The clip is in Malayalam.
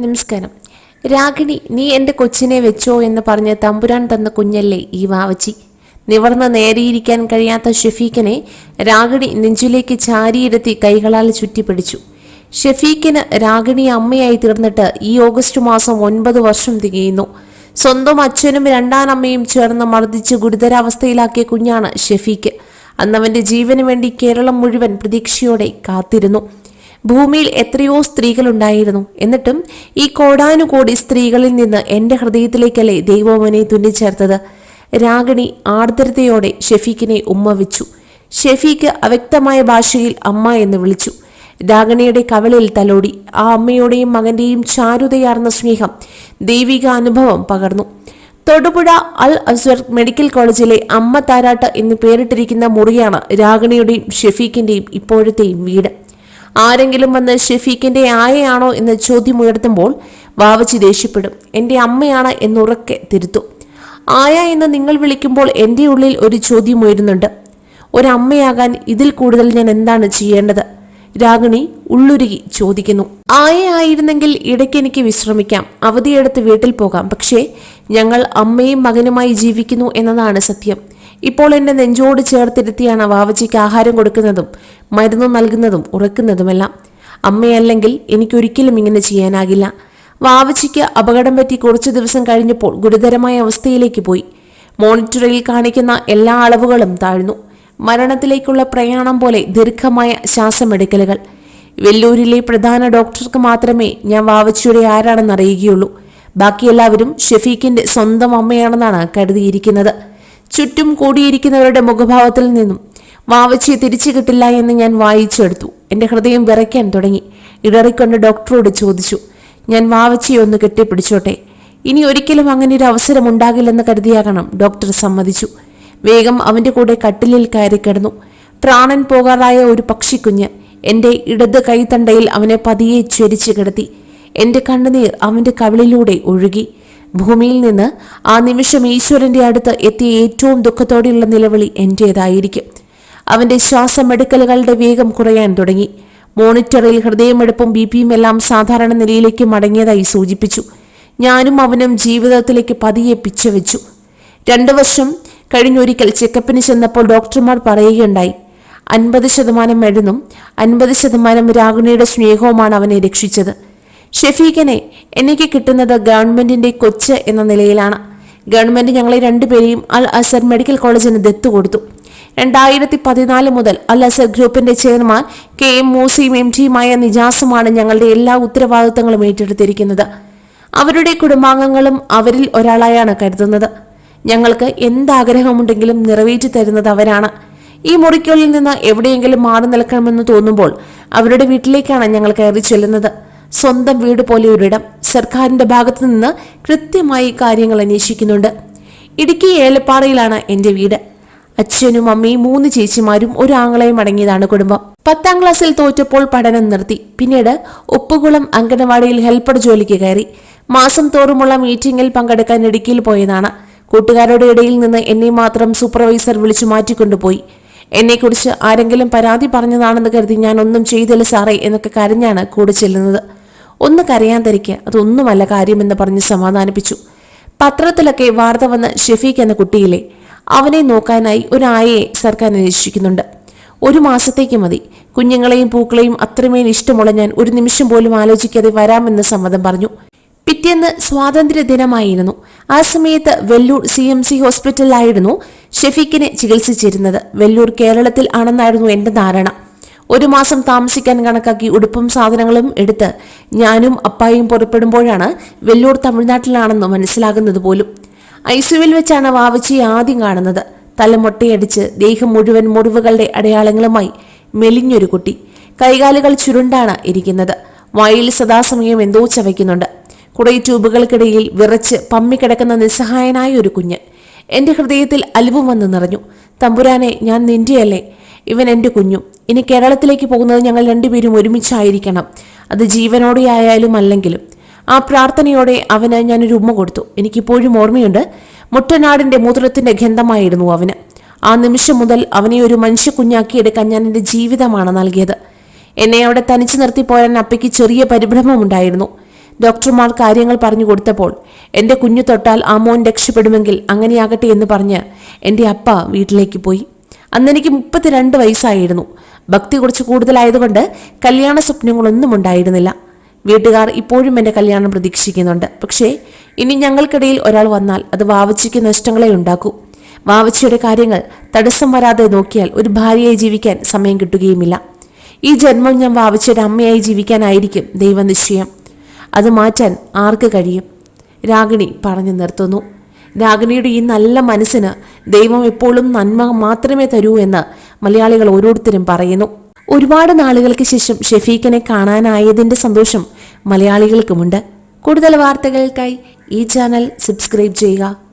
നമസ്കാരം. രാഗിണി നീ എന്റെ കൊച്ചിനെ വെച്ചോ എന്ന് പറഞ്ഞ് തമ്പുരാൻ തന്ന കുഞ്ഞല്ലേ ഈ വാവച്ചി? നിവർന്ന് നേരെയിരിക്കാൻ കഴിയാത്ത ഷെഫീഖിനെ രാഗിണി നെഞ്ചിലേക്ക് ചാരിയിരുത്തി കൈകളാൽ ചുറ്റിപ്പിടിച്ചു. ഷെഫീഖിന് രാഗിണി അമ്മയായി തീർന്നിട്ട് ഈ ഓഗസ്റ്റ് മാസം ഒൻപത് വർഷം തികയുന്നു. സ്വന്തം അച്ഛനും രണ്ടാനമ്മയും ചേർന്ന് മർദ്ദിച്ച് ഗുരുതരാവസ്ഥയിലാക്കിയ കുഞ്ഞാണ് ഷെഫീഖ്. അന്നവന്റെ ജീവന് വേണ്ടി കേരളം മുഴുവൻ പ്രതീക്ഷയോടെ കാത്തിരുന്നു. ഭൂമിയിൽ എത്രയോ സ്ത്രീകളുണ്ടായിരുന്നു. എന്നിട്ടും ഈ കോടാനുകോടി സ്ത്രീകളിൽ നിന്ന് എന്റെ ഹൃദയത്തിലേക്കല്ലേ ദൈവമനെ തുന്നിച്ചേർത്തത്? രാഗിണി ആർദ്രതയോടെ ഷെഫീഖിനെ ഉമ്മ വെച്ചു ഷെഫീഖ് അവ്യക്തമായ ഭാഷയിൽ അമ്മ എന്ന് വിളിച്ചു. രാഗിണിയുടെ കവളിൽ തലോടി ആ അമ്മയുടെയും മകന്റെയും ചാരുതയാർന്ന സ്നേഹം ദൈവിക അനുഭവം പകർന്നു. തൊടുപുഴ അൽ അസ്വർ മെഡിക്കൽ കോളേജിലെ അമ്മ താരാട്ട് എന്ന് പേരിട്ടിരിക്കുന്ന മുറിയാണ് രാഗിണിയുടെയും ഷെഫീഖിന്റെയും ഇപ്പോഴത്തെയും വീട്. ആരെങ്കിലും വന്ന് ഷെഫീഖിന്റെ ആയയാണോ എന്ന് ചോദ്യമുയർത്തുമ്പോൾ വാവച്ചി ദേഷ്യപ്പെടും. എന്റെ അമ്മയാണ് എന്നുറക്കെ തിരുത്തും. ആയ എന്ന് നിങ്ങൾ വിളിക്കുമ്പോൾ എന്റെ ഉള്ളിൽ ഒരു ചോദ്യം ഉയരുന്നുണ്ട്. ഒരമ്മയാകാൻ ഇതിൽ കൂടുതൽ ഞാൻ എന്താണ് ചെയ്യേണ്ടത്? രാഗിണി ഉള്ളുരുകി ചോദിക്കുന്നു. ആയ ആയിരുന്നെങ്കിൽ ഇടയ്ക്ക് എനിക്ക് വിശ്രമിക്കാം. അവധിയെടുത്ത് വീട്ടിൽ പോകാം. പക്ഷേ ഞങ്ങൾ അമ്മയും മകനുമായി ജീവിക്കുന്നു എന്നതാണ് സത്യം. ഇപ്പോൾ എന്റെ നെഞ്ചോട് ചേർത്തിരുത്തിയാണ് വാവച്ചിക്ക് ആഹാരം കൊടുക്കുന്നതും മരുന്ന് നൽകുന്നതും ഉറക്കുന്നതുമെല്ലാം. അമ്മയല്ലെങ്കിൽ എനിക്കൊരിക്കലും ഇങ്ങനെ ചെയ്യാനാകില്ല. വാവച്ചിക്ക് അപകടം പറ്റി കുറച്ചു ദിവസം കഴിഞ്ഞപ്പോൾ ഗുരുതരമായ അവസ്ഥയിലേക്ക് പോയി. മോണിറ്ററിൽ കാണിക്കുന്ന എല്ലാ അളവുകളും താഴ്ന്നു. മരണത്തിലേക്കുള്ള പ്രയാണം പോലെ ദീർഘമായ ശ്വാസമെടുക്കലുകൾ. വെല്ലൂരിലെ പ്രധാന ഡോക്ടർക്ക് മാത്രമേ ഞാൻ വാവച്ചിയുടെ ആരാണെന്ന് അറിയുകയുള്ളൂ. ബാക്കി എല്ലാവരും ഷെഫീഖിന്റെ സ്വന്തം അമ്മയാണെന്നാണ് കരുതിയിരിക്കുന്നത്. ചുറ്റും കൂടിയിരിക്കുന്നവരുടെ മുഖഭാവത്തിൽ നിന്നും വാവച്ചിയെ തിരിച്ചു കിട്ടില്ല എന്ന് ഞാൻ വായിച്ചെടുത്തു. എന്റെ ഹൃദയം വിറയ്ക്കാൻ തുടങ്ങി. ഇടറിക്കൊണ്ട് ഡോക്ടറോട് ചോദിച്ചു ഞാൻ വാവച്ചിയെ ഒന്ന് കെട്ടിപ്പിടിച്ചോട്ടെ? ഇനി ഒരിക്കലും അങ്ങനെ ഒരു അവസരം ഉണ്ടാകില്ലെന്ന് കരുതിയാകണം. ഡോക്ടർ സമ്മതിച്ചു. വേഗം അവന്റെ കൂടെ കട്ടിലിൽ കയറി കിടന്നു. പ്രാണൻ പോകാറായ ഒരു പക്ഷിക്കുഞ്ഞ് എന്റെ ഇടത് കൈത്തണ്ടയിൽ അവനെ പതിയെ ചൊരിച്ചു കിടത്തി. എന്റെ കണ്ണുനീർ അവന്റെ കവിളിലൂടെ ഒഴുകി. ഭൂമിയിൽ നിന്ന് ആ നിമിഷം ഈശ്വരന്റെ അടുത്ത് എത്തിയ ഏറ്റവും ദുഃഖത്തോടെയുള്ള നിലവിളി എന്റേതായിരിക്കും. അവന്റെ ശ്വാസമെടുക്കലുകളുടെ വേഗം കുറയാൻ തുടങ്ങി. മോണിറ്ററിൽ ഹൃദയമെടുപ്പും ബി പിയും എല്ലാം സാധാരണ നിലയിലേക്ക് മടങ്ങിയതായി സൂചിപ്പിച്ചു. ഞാനും അവനും ജീവിതത്തിലേക്ക് പതിയെ പിച്ചവെച്ചു. രണ്ടു വർഷം കഴിഞ്ഞൊരിക്കൽ ചെക്കപ്പിന് ചെന്നപ്പോൾ ഡോക്ടർമാർ പറയുകയുണ്ടായി അൻപത് ശതമാനം മരുന്നും അൻപത് ശതമാനം രാഗിണിയുടെ സ്നേഹവുമാണ് അവനെ രക്ഷിച്ചത്. ഷെഫീഖിനെ എനിക്ക് കിട്ടുന്നത് ഗവൺമെന്റിന്റെ കൊച്ച് എന്ന നിലയിലാണ്. ഗവൺമെന്റ് ഞങ്ങളെ രണ്ടുപേരെയും അൽ അസർ മെഡിക്കൽ കോളേജിന് ദത്തു കൊടുത്തു. രണ്ടായിരത്തി പതിനാല് മുതൽ അൽ അസർ ഗ്രൂപ്പിന്റെ ചെയർമാൻ കെ എം മൂസിയും എം ടിയുമായ നിജാസുമാണ് ഞങ്ങളുടെ എല്ലാ ഉത്തരവാദിത്തങ്ങളും ഏറ്റെടുത്തിരിക്കുന്നത്. അവരുടെ കുടുംബാംഗങ്ങളും അവരിൽ ഒരാളായാണ് കരുതുന്നത്. ഞങ്ങൾക്ക് എന്താഗ്രഹമുണ്ടെങ്കിലും നിറവേറ്റി തരുന്നത് അവരാണ്. ഈ മുറിക്കുള്ളിൽ നിന്ന് എവിടെയെങ്കിലും മാറി നിൽക്കണമെന്ന് തോന്നുമ്പോൾ അവരുടെ വീട്ടിലേക്കാണ് ഞങ്ങൾ കയറി ചെല്ലുന്നത്. സ്വന്തം വീട് പോലെ ഒരിടം സർക്കാരിന്റെ ഭാഗത്തു നിന്ന് കൃത്യമായി കാര്യങ്ങൾ അന്വേഷിക്കുന്നുണ്ട്. ഇടുക്കി ഏലപ്പാറയിലാണ് എന്റെ വീട്. അച്ഛനും അമ്മയും മൂന്ന് ചേച്ചിമാരും ഒരു ആങ്ങളെയും അടങ്ങിയതാണ് കുടുംബം. പത്താം ക്ലാസ്സിൽ തോറ്റപ്പോൾ പഠനം നിർത്തി. പിന്നീട് ഉപ്പുകുളം അങ്കണവാടിയിൽ ഹെൽപ്പർ ജോലിക്ക് കയറി. മാസം തോറുമുള്ള മീറ്റിംഗിൽ പങ്കെടുക്കാൻ ഇടുക്കിയിൽ പോയതാണ്. കൂട്ടുകാരുടെ ഇടയിൽ നിന്ന് എന്നെ മാത്രം സൂപ്പർവൈസർ വിളിച്ചു മാറ്റിക്കൊണ്ടുപോയി. എന്നെക്കുറിച്ച് ആരെങ്കിലും പരാതി പറഞ്ഞതാണെന്ന് കരുതി ഞാൻ ഒന്നും ചെയ്തില്ല സാറേ എന്നൊക്കെ കരഞ്ഞാണ് കൂടെ ചെല്ലുന്നത്. ഒന്ന് കരയാൻ തിരിക്കുക അതൊന്നുമല്ല കാര്യമെന്ന് പറഞ്ഞ് സമാധാനിപ്പിച്ചു. പത്രത്തിലൊക്കെ വാർത്ത വന്ന ഷെഫീഖ് എന്ന കുട്ടിയിലെ അവനെ നോക്കാനായി ഒരു ആയയെ സർക്കാർ അന്വേഷിക്കുന്നുണ്ട് ഒരു മാസത്തേക്ക് മതി. കുഞ്ഞുങ്ങളെയും പൂക്കളെയും അത്രമേൽ ഇഷ്ടമുള്ള ഞാൻ ഒരു നിമിഷം പോലും ആലോചിക്കാതെ വരാമെന്ന് സമ്മതം പറഞ്ഞു. പിറ്റേന്ന് സ്വാതന്ത്ര്യ ദിനമായിരുന്നു ആ സമയത്ത് വെല്ലൂർ സി എം സി ഹോസ്പിറ്റലിലായിരുന്നു ഷെഫീഖിനെ ചികിത്സിച്ചിരുന്നത്. വെല്ലൂർ കേരളത്തിൽ ആണെന്നായിരുന്നു എന്റെ ധാരണ. ഒരു മാസം താമസിക്കാൻ കണക്കാക്കി ഉടുപ്പും സാധനങ്ങളും എടുത്ത് ഞാനും അപ്പായും പുറപ്പെടുമ്പോഴാണ് വെല്ലൂർ തമിഴ്നാട്ടിലാണെന്ന് മനസ്സിലാകുന്നത് പോലും. ഐസുവിൽ വെച്ചാണ് വാവച്ചിയെ ആദ്യം കാണുന്നത്. തല മുട്ടയടിച്ച് ദേഹം മുഴുവൻ മുറിവുകളുടെ അടയാളങ്ങളുമായി മെലിഞ്ഞൊരു കുട്ടി. കൈകാലുകൾ ചുരുണ്ടാണ് ഇരിക്കുന്നത്. വായിൽ സദാസമയം എന്തോ ചവയ്ക്കുന്നുണ്ട്. കുറെ ട്യൂബുകൾക്കിടയിൽ വിറച്ച് പമ്മിക്കിടക്കുന്ന നിസ്സഹായനായ ഒരു കുഞ്ഞ്. എന്റെ ഹൃദയത്തിൽ അലിവും വന്ന് നിറഞ്ഞു. തമ്പുരാനെ ഞാൻ നിന്റെയല്ലേ? ഇവൻ എന്റെ കുഞ്ഞും. ഇനി കേരളത്തിലേക്ക് പോകുന്നത് ഞങ്ങൾ രണ്ടുപേരും ഒരുമിച്ചായിരിക്കണം. അത് ജീവനോടെ ആയാലും അല്ലെങ്കിലും. ആ പ്രാർത്ഥനയോടെ അവന് ഞാനൊരു ഉമ്മ കൊടുത്തു. എനിക്കിപ്പോഴും ഓർമ്മയുണ്ട് മുട്ടനാടിന്റെ മൂത്രത്തിന്റെ ഗന്ധമായിരുന്നു അവന്. ആ നിമിഷം മുതൽ അവനെ ഒരു മനുഷ്യ കുഞ്ഞാക്കിയെടുക്കാൻ ഞാൻ എന്റെ ജീവിതമാണ് നൽകിയത്. എന്നെ അവിടെ തനിച്ചു നിർത്തി അപ്പയ്ക്ക് ചെറിയ പരിഭ്രമമുണ്ടായിരുന്നു. ഡോക്ടർമാർ കാര്യങ്ങൾ പറഞ്ഞു കൊടുത്തപ്പോൾ എന്റെ കുഞ്ഞു തൊട്ടാൽ ആ മോൻ രക്ഷപ്പെടുമെങ്കിൽ അങ്ങനെയാകട്ടെ എന്ന് പറഞ്ഞ് എന്റെ അപ്പ വീട്ടിലേക്ക് പോയി. അന്നെനിക്ക് മുപ്പത്തിരണ്ട് വയസ്സായിരുന്നു. ഭക്തി കുറച്ച് കൂടുതലായതുകൊണ്ട് കല്യാണ സ്വപ്നങ്ങളൊന്നും ഉണ്ടായിരുന്നില്ല. വീട്ടുകാർ ഇപ്പോഴും എന്റെ കല്യാണം പ്രതീക്ഷിക്കുന്നുണ്ട്. പക്ഷേ ഇനി ഞങ്ങൾക്കിടയിൽ ഒരാൾ വന്നാൽ അത് വാവച്ചയ്ക്ക് നഷ്ടങ്ങളെ ഉണ്ടാക്കൂ. വാവച്ചയുടെ കാര്യങ്ങൾ തടസ്സം വരാതെ നോക്കിയാൽ ഒരു ഭാര്യയായി ജീവിക്കാൻ സമയം കിട്ടുകയുമില്ല. ഈ ജന്മം ഞാൻ വാവച്ചയുടെ അമ്മയായി ജീവിക്കാനായിരിക്കും ദൈവനിശ്ചയം. അത് മാറ്റാൻ ആർക്ക് കഴിയും? രാഗിണി പറഞ്ഞു നിർത്തുന്നു. രാഗിണിയുടെ ഈ നല്ല മനസ്സിന് ദൈവം എപ്പോഴും നന്മ മാത്രമേ തരൂ എന്ന് മലയാളികൾ ഓരോരുത്തരും പറയുന്നു. ഒരുപാട് നാളുകൾക്ക് ശേഷം ഷെഫീഖിനെ കാണാനായതിന്റെ സന്തോഷം മലയാളികൾക്കുമുണ്ട്. കൂടുതൽ വാർത്തകൾക്കായി ഈ ചാനൽ സബ്സ്ക്രൈബ് ചെയ്യുക.